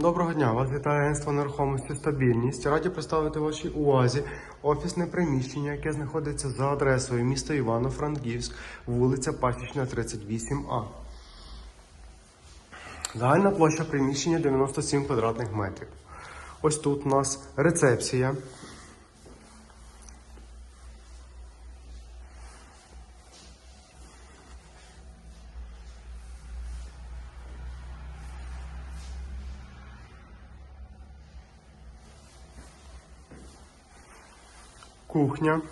Доброго дня, вас вітає агентство нерухомості стабільність. Раді представити вашій увазі офісне приміщення, яке знаходиться за адресою міста Івано-Франківськ, вулиця Пасічна, 38А. Загальна площа приміщення 97 квадратних метрів. Ось тут у нас рецепція. Кухня.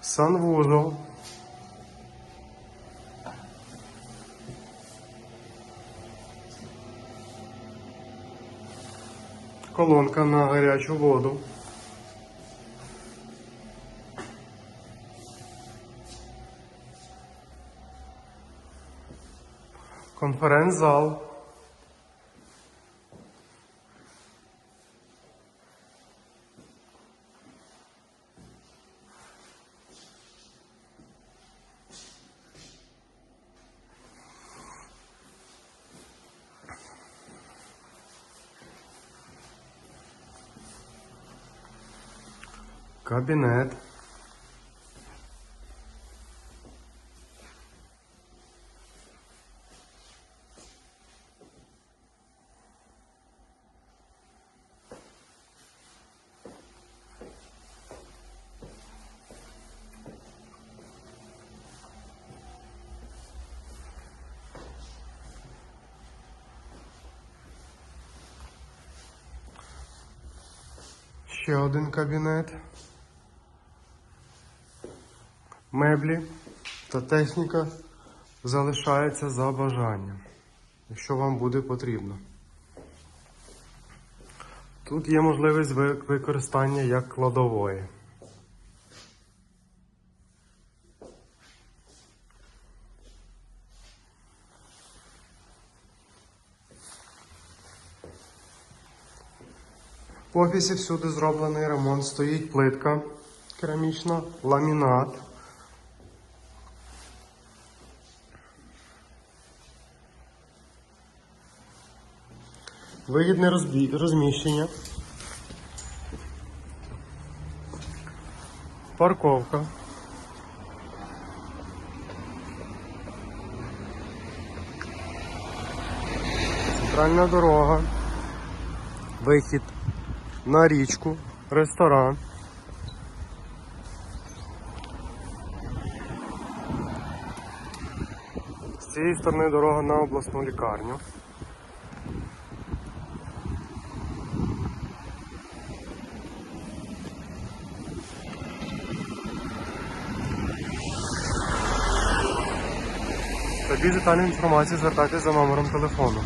Санвузол. Колонка на гарячу воду. Конференц-зал. Кабінет. Ще один кабінет. Меблі та техніка залишається за бажанням, якщо вам буде потрібно. Тут є можливість використання як кладової. В офісі всюди зроблений ремонт. Стоїть плитка керамічна, ламінат. Вигідне розміщення. Парковка. Центральна дорога. Вихід на річку, ресторан. З цієї сторони дорога на обласну лікарню. Та більш детальну інформацію звертайтеся за номером телефону.